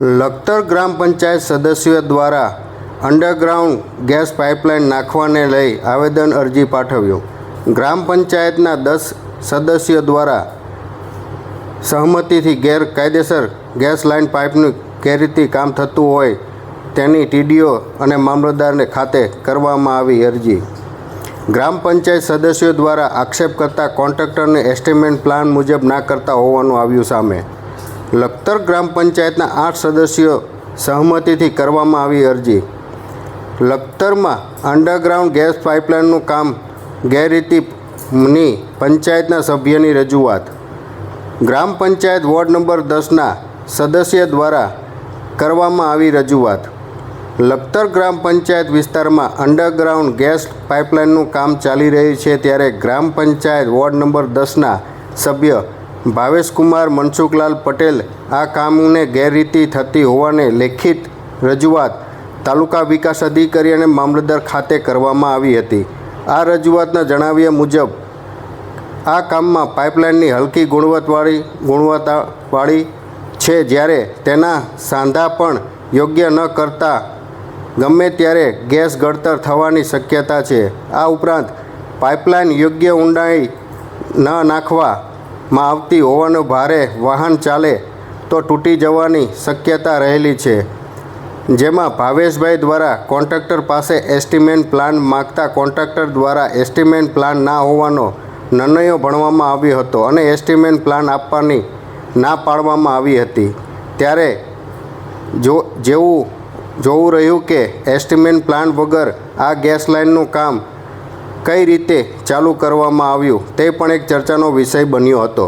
લખતર ગ્રામ પંચાયત સદસ્યો દ્વારા underground gas pipeline નાખવાને લઈ આવેદન અરજી પાઠવ્યું. ગ્રામ પંચાયતના દસ સદસ્યો દ્વારા સહમતિથી ગેરકાયદેસર ગેસ લાઇન પાઇપનું ગેરરીતિ કામ થતું હોય તેની ટીડીઓ અને મામલતદારને ખાતે કરવામાં આવી અરજી. ગ્રામ પંચાયત સદસ્યો દ્વારા આક્ષેપ કરતા કોન્ટ્રાક્ટરને એસ્ટિમેટ પ્લાન મુજબ ના કરતા હોવાનું આવ્યું સામે. લખતર ગ્રામ પંચાયતના આઠ સદસ્યો સહમતિથી કરવામાં આવી અરજી. લખતરમાં અંડરગ્રાઉન્ડ ગેસ પાઇપલાઇનનું કામ ગેરરીતિની પંચાયતના સભ્યની રજૂઆત. ગ્રામ પંચાયત વોર્ડ નંબર દસના સદસ્ય દ્વારા કરવામાં આવી રજૂઆત. લખતર ગ્રામ પંચાયત વિસ્તારમાં અંડરગ્રાઉન્ડ ગેસ પાઇપલાઇનનું કામ ચાલી રહ્યું છે ત્યારે ગ્રામ પંચાયત વોર્ડ નંબર દસના સભ્ય ભાવેશકુમાર મનસુખલાલ પટેલ આ કામને ગેરરીતિ થતી હોવાને લેખિત રજૂઆત તાલુકા વિકાસ અધિકારી અને મામલતદાર ખાતે કરવામાં આવી હતી. આ રજૂઆતના જણાવ્યા મુજબ, આ કામમાં પાઇપલાઇનની હલકી ગુણવત્તાવાળી ગુણવત્તાવાળી છે જ્યારે તેના સાંધા પણ યોગ્ય ન કરતા ગમે ત્યારે ગેસ ગળતર થવાની શક્યતા છે. આ ઉપરાંત પાઇપલાઇન યોગ્ય ઊંડાઈ ન નાખવામાં આવતી હોવાનો ભારે વાહન ચાલે તો તૂટી જવાની શક્યતા રહેલી છે. જેમાં ભાવેશભાઈ દ્વારા કોન્ટ્રાક્ટર પાસે એસ્ટિમેટ પ્લાન માગતા કોન્ટ્રાક્ટર દ્વારા એસ્ટિમેટ પ્લાન ના હોવાનો નિર્ણયો ભણવામાં આવ્યો હતો અને એસ્ટિમેટ પ્લાન આપવાની ના પાડવામાં આવી હતી. ત્યારે જો, જેવું જોવું રહ્યું કે એસ્ટિમેટ પ્લાન વગર આ ગેસ લાઇનનું કામ કઈ રીતે ચાલુ કરવામાં આવ્યું તે પણ એક ચર્ચાનો વિષય બન્યો હતો.